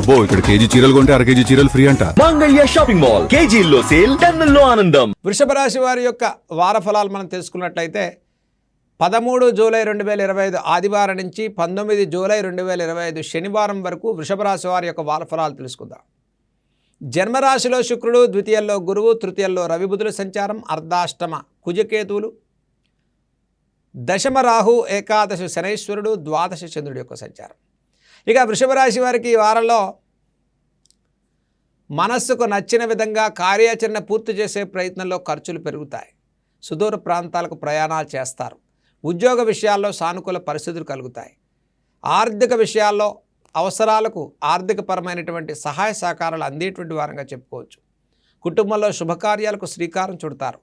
అబ్బో ఇక్కడ కేజీ చీరలు కొంటే అర కేజీ చీరలు ఫ్రీ అంట. Mangalya shopping mall. కేజీల్లో సేల్ టన్నుల్లో ఆనందం. వృషభ రాశి వారి యొక్క వార ఫలాలు మనం తెలుసుకున్నట్లయితే పదమూడు జూలై రెండు వేల ఇరవై ఐదు ఆదివారం నుంచి పంతొమ్మిది జూలై రెండు వేల ఇరవై ఐదు శనివారం వరకు వృషభ రాశి వారి యొక్క వార ఫలాలు తెలుసుకుందాం. జన్మరాశిలో శుక్రుడు ద్వితీయంలో గురువు తృతీయంలో రవి బుధుల సంచారం అర్ధాష్టమ కుజకేతువులు. దశమ రాహు ఏకాదశ శనైశ్వరుడు ద్వాదశ చంద్రుడి యొక్క సంచారం. ఇక వృషభ రాశి వారికి ఈ వారంలో మనస్సుకు నచ్చిన విధంగా కార్యాచరణ పూర్తి చేసే ప్రయత్నంలో ఖర్చులు పెరుగుతాయి. సుదూర ప్రాంతాలకు ప్రయాణాలు చేస్తారు. ఉద్యోగ విషయాల్లో సానుకూల పరిస్థితులు కలుగుతాయి. ఆర్థిక విషయాల్లో అవసరాలకు ఆర్థికపరమైనటువంటి సహాయ సహకారాలు అందేటువంటి వారంగా చెప్పుకోవచ్చు. కుటుంబంలో శుభకార్యాలకు శ్రీకారం చుడతారు.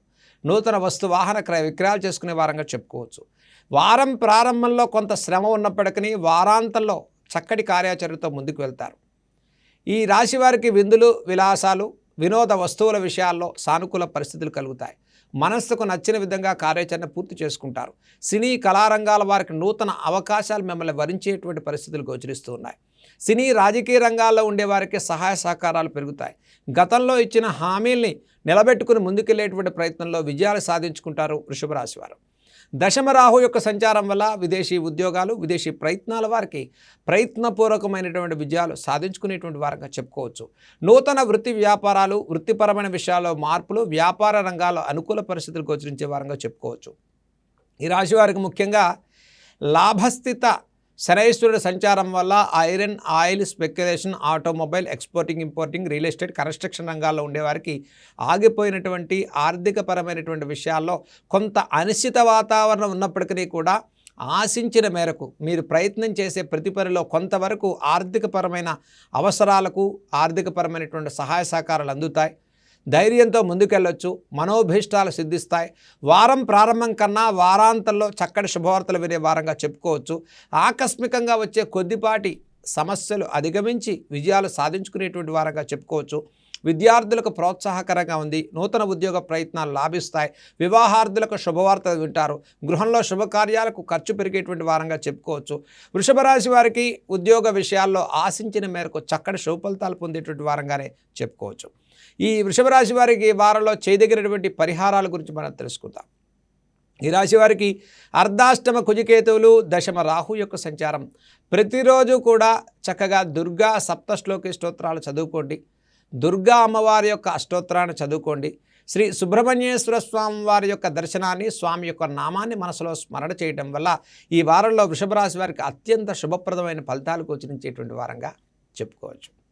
నూతన వస్తు వాహన క్రయ విక్రయాలు చేసుకునే వారంగా చెప్పుకోవచ్చు. వారం ప్రారంభంలో కొంత శ్రమ ఉన్నప్పటికీ వారాంతంలో చక్కటి కార్యాచరణతో ముందుకు వెళ్తారు. ఈ రాశి వారికి విందులు విలాసాలు వినోద వస్తువుల విషయాల్లో సానుకూల పరిస్థితులు కలుగుతాయి. మనస్సుకు నచ్చిన విధంగా కార్యాచరణ పూర్తి చేసుకుంటారు. సినీ కళారంగాల వారికి నూతన అవకాశాలు మిమ్మల్ని వరించేటువంటి పరిస్థితులు గోచరిస్తూ ఉన్నాయి. సినీ రాజకీయ రంగాల్లో ఉండే వారికి సహాయ సహకారాలు పెరుగుతాయి. గతంలో ఇచ్చిన హామీల్ని నిలబెట్టుకుని ముందుకెళ్ళేటువంటి ప్రయత్నంలో విజయాలు సాధించుకుంటారు వృషభ రాశివారు దశమరాహు దశమ రాహు యొక్క సంచారం వల్ల విదేశీ ఉద్యోగాలు విదేశీ ప్రయత్నాల వారికి ప్రయత్నపూర్వకమైనటువంటి విజయాలు సాధించుకునేటువంటి వారంగా చెప్పుకోవచ్చు. నూతన వృత్తి వ్యాపారాలు వృత్తిపరమైన విషయాల్లో మార్పులు వ్యాపార రంగాల్లో అనుకూల పరిస్థితులు గోచరించే వారంగా చెప్పుకోవచ్చు. ఈ రాశి వారికి ముఖ్యంగా లాభస్థిత శనైశ్వరుడు సంచారం వల్ల iron oil speculation automobile exporting importing real estate construction రంగాల్లో ఉండేవారికి ఆగిపోయినటువంటి ఆర్థికపరమైనటువంటి విషయాల్లో కొంత అనిశ్చిత వాతావరణం ఉన్నప్పటికీ కూడా ఆశించిన మేరకు మీరు ప్రయత్నం చేసే ప్రతి పనిలో కొంతవరకు ఆర్థికపరమైన అవసరాలకు ఆర్థికపరమైనటువంటి సహాయ సహకారాలు అందుతాయి. ధైర్యంతో ముందుకెళ్ళొచ్చు మనోభీష్టాలు సిద్ధిస్తాయి. వారం ప్రారంభం కన్నా వారాంతంలో చక్కటి శుభవార్తలు వినే వారంగా చెప్పుకోవచ్చు. ఆకస్మికంగా వచ్చే కొద్దిపాటి సమస్యలు అధిగమించి విజయాలు సాధించుకునేటువంటి వారంగా చెప్పుకోవచ్చు. విద్యార్థులకు ప్రోత్సాహకరంగా ఉంది నూతన ఉద్యోగ ప్రయత్నాలు లాభిస్తాయి వివాహార్థులకు శుభవార్తలు వింటారు గృహంలో శుభకార్యాలకు ఖర్చు పెరిగేటువంటి వారంగా చెప్పుకోవచ్చు. వృషభ రాశి వారికి ఉద్యోగ విషయాల్లో ఆశించిన మేరకు చక్కటి శుభ ఫలితాలు పొందేటువంటి వారంగానే చెప్పుకోవచ్చు. ఈ వృషభ రాశి వారికి వారంలో చేయదగినటువంటి పరిహారాల గురించి మనం తెలుసుకుందాం. ఈ రాశి వారికి అర్ధాష్టమ కుజికేతువులు దశమ రాహు యొక్క సంచారం. ప్రతిరోజు కూడా చక్కగా దుర్గా సప్తశ్లోకి స్తోత్రాలు చదువుకోండి. దుర్గా అమ్మవారి యొక్క అష్టోత్తరాన్ని చదువుకోండి. శ్రీ సుబ్రహ్మణ్యేశ్వర స్వామి వారి యొక్క దర్శనాన్ని స్వామి యొక్క నామాన్ని మనసులో స్మరణ చేయడం వల్ల ఈ వారంలో వృషభ రాశి వారికి అత్యంత శుభప్రదమైన ఫలితాలు గోచరించేటువంటి వారంగా చెప్పుకోవచ్చు.